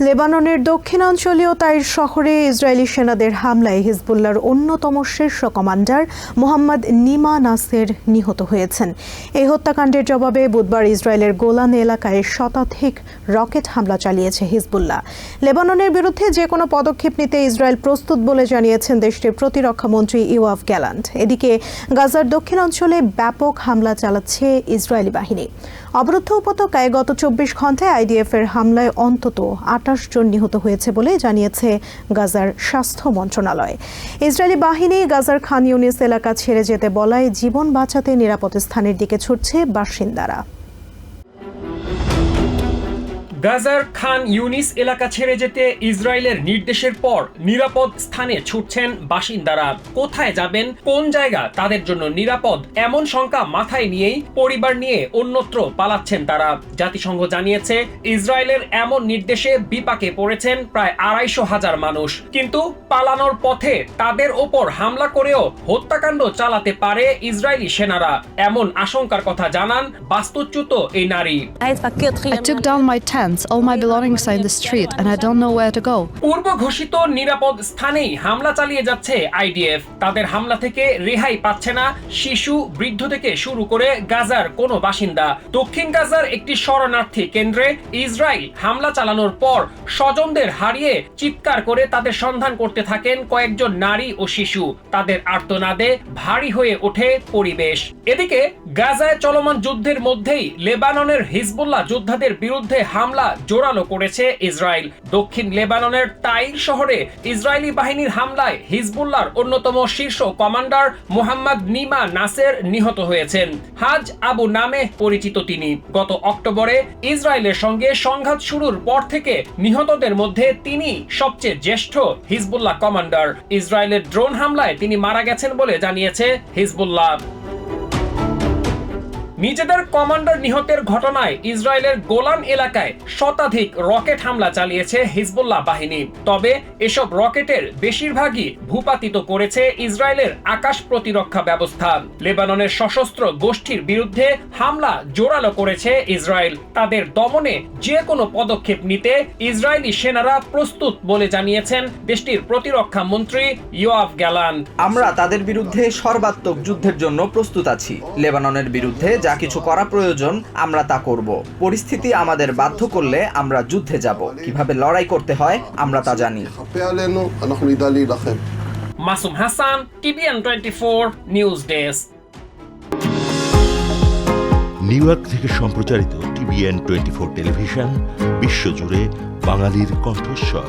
লেবাননের দক্ষিণাঞ্চলীয় তাইর শহরে ইসরায়েলি সেনাদের হামলায় হিজবুল্লাহর অন্যতম শীর্ষ কমান্ডার মোহাম্মদ নিমা নাসের নিহত হয়েছেন। এই হত্যাকাণ্ডের জবাবে বুধবার ইসরায়েলের গোলান এলাকায় শতাধিক রকেট হামলা চালিয়েছে হিজবুল্লাহ। লেবাননের বিরুদ্ধে যে কোনো পদক্ষেপ নিতে ইসরায়েল প্রস্তুত বলে জানিয়েছেন দেশটির প্রতিরক্ষামন্ত্রী ইওয়াফ গ্যালান্ট। এদিকে গাজার দক্ষিণাঞ্চলে ব্যাপক হামলা চালাচ্ছে ইসরায়েলি বাহিনী। অবরুদ্ধ উপত্যকায় গত চব্বিশ ঘন্টায় আইডিএফ এর হামলায় অন্তত আটাশ জন নিহত হয়েছে বলে জানিয়েছে গাজার স্বাস্থ্য মন্ত্রণালয়। ইসরায়েলি বাহিনী গাজার খান ইউনিস এলাকা ছেড়ে যেতে বলায় জীবন বাঁচাতে নিরাপদ স্থানের দিকে ছুটছে বাসিন্দারা। গাজার খান ইউনিস এলাকা ছেড়ে যেতে ইসরায়েলের নির্দেশের পর নিরাপদ স্থানে ছুটছেন বাসিন্দারা। কোথায় যাবেন, কোন জায়গা, তাদের জন্য নিরাপদ, এমন শঙ্কা মাথায় নিয়েই পরিবার নিয়ে অন্যত্র পালাচ্ছেন তারা। জাতিসংঘ জানিয়েছে, ইসরায়েলের এমন নির্দেশে বিপাকে পড়েছেন প্রায় আড়াইশো হাজার মানুষ। কিন্তু পালানোর পথে তাদের ওপর হামলা করেও হত্যাকাণ্ড চালাতে পারে ইসরায়েলি সেনারা। এমন আশঙ্কার কথা জানান বাস্তুচ্যুত এই নারী। I took down my tents. All my belongings are in the street, and I don't know where to go. পূর্ব ঘোষিত নিরাপদ স্থানেই হামলা চালিয়ে যাচ্ছে আইডিএফ তাদের হামলা থেকে রেহাই পাচ্ছে না শিশু বৃদ্ধ থেকে শুরু করে গাজার কোনো বাসিন্দা দক্ষিণ গাজার একটি শরণার্থী কেন্দ্রে ইসরায়েল হামলা চালানোর পর স্বজনদের হারিয়ে চিৎকার করে তাদের সন্ধান করতে থাকেন কয়েকজন নারী ও শিশু তাদের আর্তনাদে ভারী হয়ে ওঠে পরিবেশ এদিকে গাজায় চলমান যুদ্ধের মধ্যেই লেবাননের হিজবুল্লাহ যোদ্ধাদের বিরুদ্ধে হামলা জোরালো করেছে ইসরায়েল। দক্ষিণ লেবাননের তাইর শহরে ইসরায়েলি বাহিনীর হামলায় হিজবুল্লাহর অন্যতম শীর্ষ কমান্ডার মোহাম্মদ নিমা নাসের নিহত হয়েছেন। হাজ আবু নামে পরিচিত তিনি। গত অক্টোবরে ইসরায়েলের সঙ্গে সংঘাত শুরুর পর থেকে নিহতদের মধ্যে তিনি সবচেয়ে জ্যেষ্ঠ হিজবুল্লাহ কমান্ডার। ইসরায়েলের ড্রোন হামলায় তিনি মারা গেছেন বলে জানিয়েছে হিজবুল্লাহ। নিজেদের কমান্ডার নিহতের ঘটনায় ইসরায়েলের গোলান এলাকায় শতাধিক রকেট হামলা চালিয়েছে হিজবুল্লাহ বাহিনী। তবে এসব রকেটের বেশিরভাগই ভূপাতিত করেছে ইসরায়েলের আকাশ প্রতিরক্ষা ব্যবস্থা। লেবাননের সশস্ত্র গোষ্ঠীর বিরুদ্ধে হামলা জোরালো করেছে ইসরায়েল। তাদের দমনে যে কোনো পদক্ষেপ নিতে ইসরায়েলি সেনারা প্রস্তুত বলে জানিয়েছেন দেশটির প্রতিরক্ষা মন্ত্রী ইয়োয়াফ গ্যালান। আমরা তাদের বিরুদ্ধে সর্বাত্মক যুদ্ধের জন্য প্রস্তুত আছি। লেবাননের বিরুদ্ধে যা যা কিছু করা প্রয়োজন আমরা তা করব। পরিস্থিতি আমাদের বাধ্য করলে আমরা যুদ্ধে যাব। কীভাবে লড়াই করতে হয় আমরা তা জানি। Masum Hasan TVN twenty four news desk. New York থেকে সম্প্রচারিত টিভিএন টোয়েন্টি ফোর টেলিভিশন বিশ্বজুড়ে বাঙালির কণ্ঠস্বর।